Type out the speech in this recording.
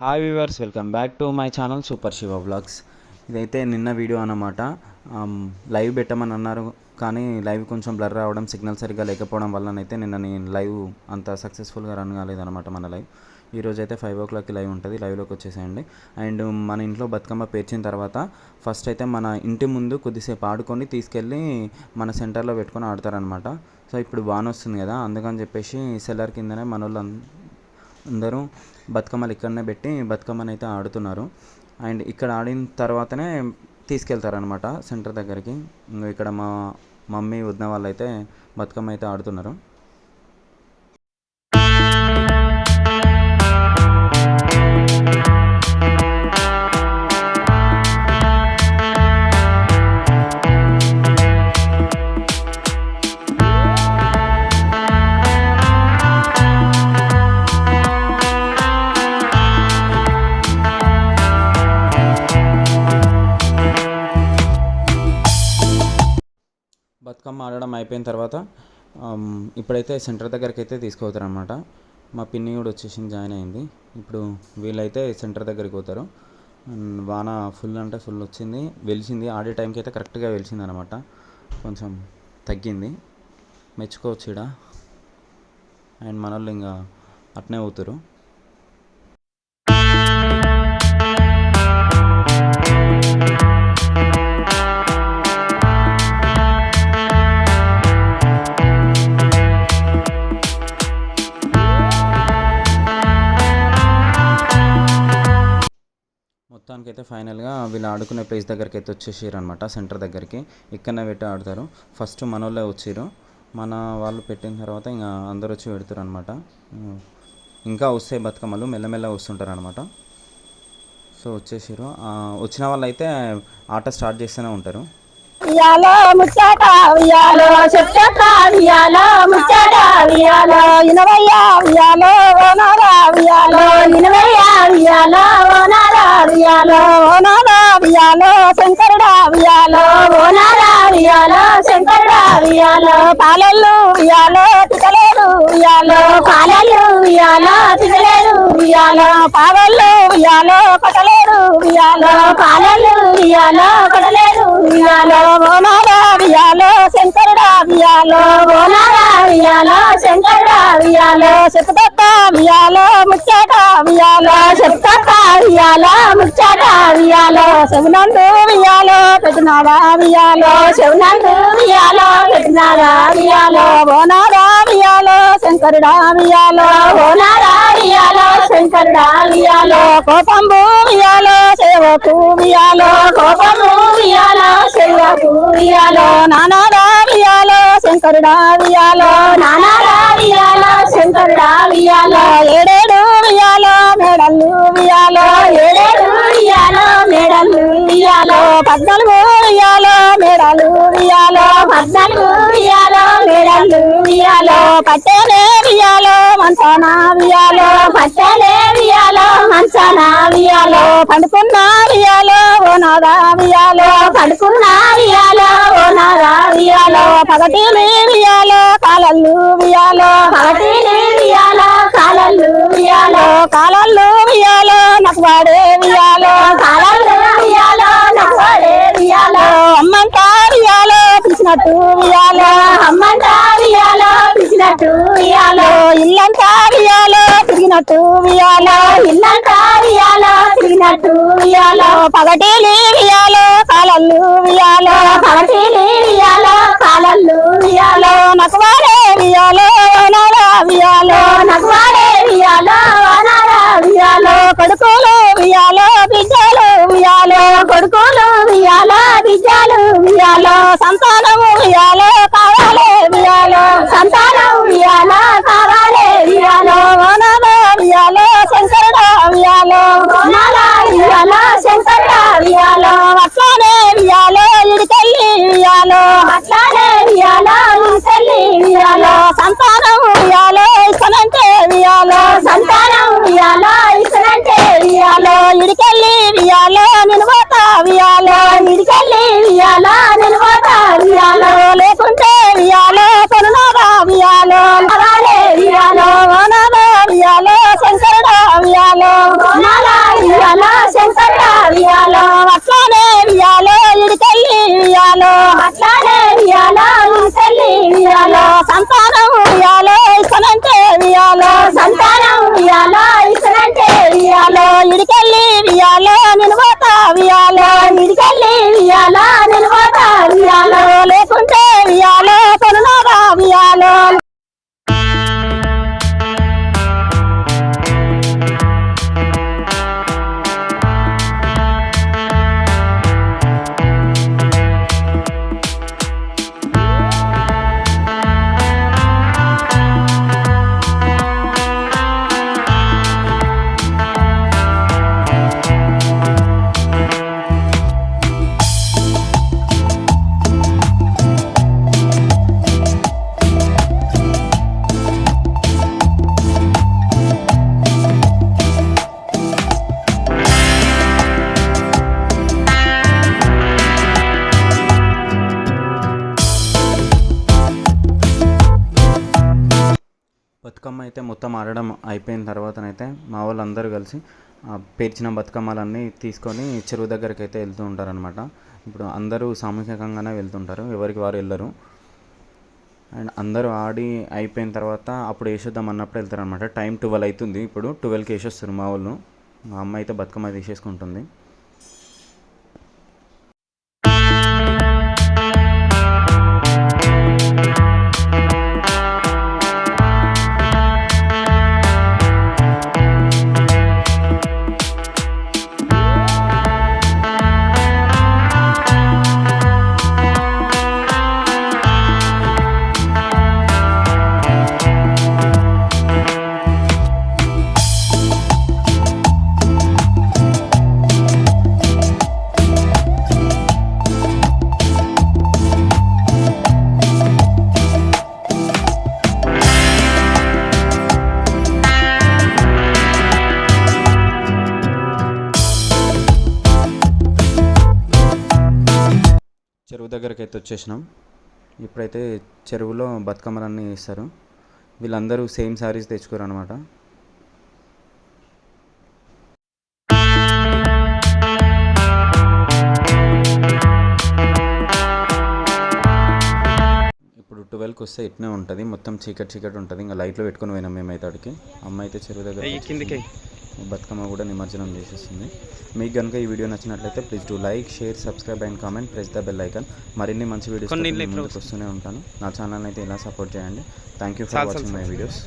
Hi viewers welcome back to my channel super Shiva vlogs ఇదైతే నిన్న video అన్నమాట. Um, live పెట్టమని అన్నారు కానీ లైవ్ కొంచెం బ్లర్ రావడం సిగ్నల్ సరిగ్గా లేకపోవడం వల్లనైతే నిన్న నేను లైవ్ అంత సక్సెస్ఫుల్గా రన్ కాలేదన్నమాట మన లైవ్ ఈరోజు అయితే ఫైవ్ ఓ క్లాక్కి లైవ్ ఉంటుంది లైవ్లోకి వచ్చేసేయండి. అండ్ మన ఇంట్లో బతుకమ్మ పేర్చిన తర్వాత ఫస్ట్ అయితే మన ఇంటి ముందు కొద్దిసేపు ఆడుకొని తీసుకెళ్ళి మన సెంటర్లో పెట్టుకొని ఆడతారనమాట సో ఇప్పుడు వాన వస్తుంది కదా అందుకని చెప్పేసి సెల్లర్ కిందనే మన వాళ్ళు అందరూ బతుకమ్మలు ఇక్కడనే పెట్టి బతుకమ్మని అయితే ఆడుతున్నారు. అండ్ ఇక్కడ ఆడిన తర్వాతనే తీసుకెళ్తారనమాట సెంటర్ దగ్గరికి. ఇక్కడ మా మమ్మీ వదిన వాళ్ళు అయితే బతుకమ్మ అయితే ఆడుతున్నారు. బతుకమ్మ ఆడడం అయిపోయిన తర్వాత ఇప్పుడైతే సెంటర్ దగ్గరికి అయితే తీసుకుపోతారు అనమాట మా పిన్ని కూడా వచ్చేసింది జాయిన్ అయింది. ఇప్పుడు వీళ్ళైతే సెంటర్ దగ్గరికి పోతారు. అండ్ వాన ఫుల్ అంటే ఫుల్ వచ్చింది వెలిసింది. ఆడే టైంకి అయితే కరెక్ట్గా వెలిసింది అనమాట కొంచెం తగ్గింది. మెచ్చుకోవచ్చు ఇక్కడ అండ్ మన ఇంకా అట్నే పోతారు. అయితే ఫైనల్గా వీళ్ళు ఆడుకునే ప్లేస్ దగ్గరికి అయితే వచ్చేసారు అనమాట సెంటర్ దగ్గరికి. ఇక్కడనే పెట్టి ఆడతారు. ఫస్ట్ మన వాళ్ళే వచ్చారు మన వాళ్ళు పెట్టిన తర్వాత ఇంకా అందరు వచ్చి పెడతారు అనమాట ఇంకా వస్తాయి బతుకమ్మలు మెల్లమెల్ల వస్తుంటారు అనమాట సో వచ్చేసారు వచ్చిన వాళ్ళు అయితే ఆట స్టార్ట్ చేస్తూనే ఉంటారు. ఉయ్యాలో ముచ్చాట ఉయ్యాలో చెప్తాట ఉయ్యాలో ముచ్చాట ఉయ్యాలో ఇనవయ్య ఉయ్యాలో ఓనాల ఉయ్యాలో ఇనవయ్య ఉయ్యాలో ఉయ్యాలో ఓనాల ఉయ్యాలో శంకరుడా ఓనాల పాలెల్లు పాలెల్లు పావెల్లు కొట్టలేరు పాలెల్లు కొట్టలేరు ఓనాల ఓనాల శంకరుడా ఉయ్యాలో చెప్పుతక్క ఉయ్యాలో ముచ్చాట ఉయ్యాలో చెప్పుతక్క వియాలో ముచ్చట వియాలో శివనందు వియాలో పెట్టినాడా వియాలో శివనందు వియాలో పెట్టినాడా వియాలో ఓనారా వియాలో శంకరుడా వియాలో ఓనారా వియాలో శంకరుడా వియాలో కోపంబు ఉయ్యాలో సేవకు వియాలో కోపంబు ఉయ్యాలో సేవకు వియాలో నానారా వియాలో శంకరుడా వియాలో నానారా వియాలో శంకరుడా వియాలో ఏడేడు వియాలో మేడల్లు వియాలో ఉయ్యాలో పద్నాలుగు ఉయ్యాలో మేడలు ఉయ్యాలో పద్నాలుగు ఉయ్యాలో మేడల్లు ఉయ్యాలో పట్టేనే ఉయ్యాలో మంచాన ఉయ్యాలో పట్టేనే ఉయ్యాలో మంచాన ఉయ్యాలో పండుకున్న ఉయ్యాలో ఓ నాదా ఉయ్యాలో పడుకున్న ఉయ్యాలో ఓ నాదా ఉయ్యాలో పగటి ఉయ్యాలో కాలల్లు ఉయ్యాలో పగటి ఉయ్యాలో కాలల్లు ఉయ్యాలో కాలల్లు ఉయ్యాలో నాకు వాడే ఉయ్యాలో కాలల్లు ఉయ్యాలో నాకు వాడే ఉయ్యాలో అమ్మంటా ఉయ్యాలో పిలిచినట్టు ఉయ్యాలో అమ్మంటా ఉయ్యాలో పిలిచినట్టు ఉయ్యాలో ఇల్లంతా ఉయ్యాలో తిరిగినట్టు ఉయ్యాలో ఇల్లంతా ఉయ్యాలో తిరిగినట్టు ఉయ్యాలో పగటిలి ఉయ్యాలో కాలల్లు ఉయ్యాలో పగటిలి ఉయ్యాలో కాలల్లు ఉయ్యాలో కొడుకులు ఉయ్యాలో బిడ్డలు ఉయ్యాలో కొడుకులు ఉయ్యాలో బిడ్డలు ఉయ్యాలో సంతానము ఉయ్యాలో అట్లానే ఉయ్యాలో ఇడికెళ్ళి ఉయ్యాలో. సంతానం ఉయ్యాలో ఇస్తనంటే ఉయ్యాలో. సంతానం ఉయ్యాలో ఇస్తనంటే ఉయ్యాలో. ఇడి ఇడికెళ్ళి వియాలో నేను పోతా వియాలో ఇడికెళ్ళి వియాలో నేను పోతా సంతానం వియాలో ఇసనంటే వియాలో సంతానం వియాలో ఇసనంటే వియాలో ఇడికెళ్ళి వియాలో నేను పోతా వియాలో ఇడికెళ్ళి వియాలో అయిపోయిన తర్వాతనైతే మా వాళ్ళందరూ కలిసి పేర్చిన బతుకమ్మలన్నీ తీసుకొని చెరువు దగ్గరికి అయితే వెళ్తూ ఉంటారనమాట ఇప్పుడు అందరూ సామూహికంగానే వెళ్తుంటారు ఎవరికి వారు వెళ్ళరు. అండ్ అందరూ ఆడి అయిపోయిన తర్వాత అప్పుడు వేసేద్దాం అన్నప్పుడు వెళ్తారనమాట టైం ట్వెల్వ్ అవుతుంది ఇప్పుడు ట్వెల్వ్కి వేసేస్తారు మా వాళ్ళు. మా అమ్మ అయితే బతుకమ్మ తీసేసుకుంటుంది. చెరువు దగ్గరికి అయితే వచ్చేసినాం. ఇప్పుడైతే చెరువులో బతుకమ్మలన్నీ వేస్తారు. వీళ్ళందరూ సేమ్ శారీస్ తెచ్చుకోరు అనమాట ఇప్పుడు ట్వెల్వ్కి వస్తే ఇట్నే ఉంటుంది. మొత్తం చీకటి చీకటి ఉంటుంది. ఇంకా లైట్లో పెట్టుకుని పోయినాం మేమైతే అడిగి అమ్మ అయితే చెరువు దగ్గర కిందికి. బతుకమ్మ కూడా నిమజ్జనం చేసేస్తుంది మీకు కనుక ఈ వీడియో నచ్చినట్లయితే please do like share subscribe and comment press the bell icon మరిన్ని మంచి వీడియోస్ ముందుకు వస్తూనే ఉంటాను. నా ఛానల్ అయితే ఇలా సపోర్ట్ చేయండి. Thank you for watching my. Videos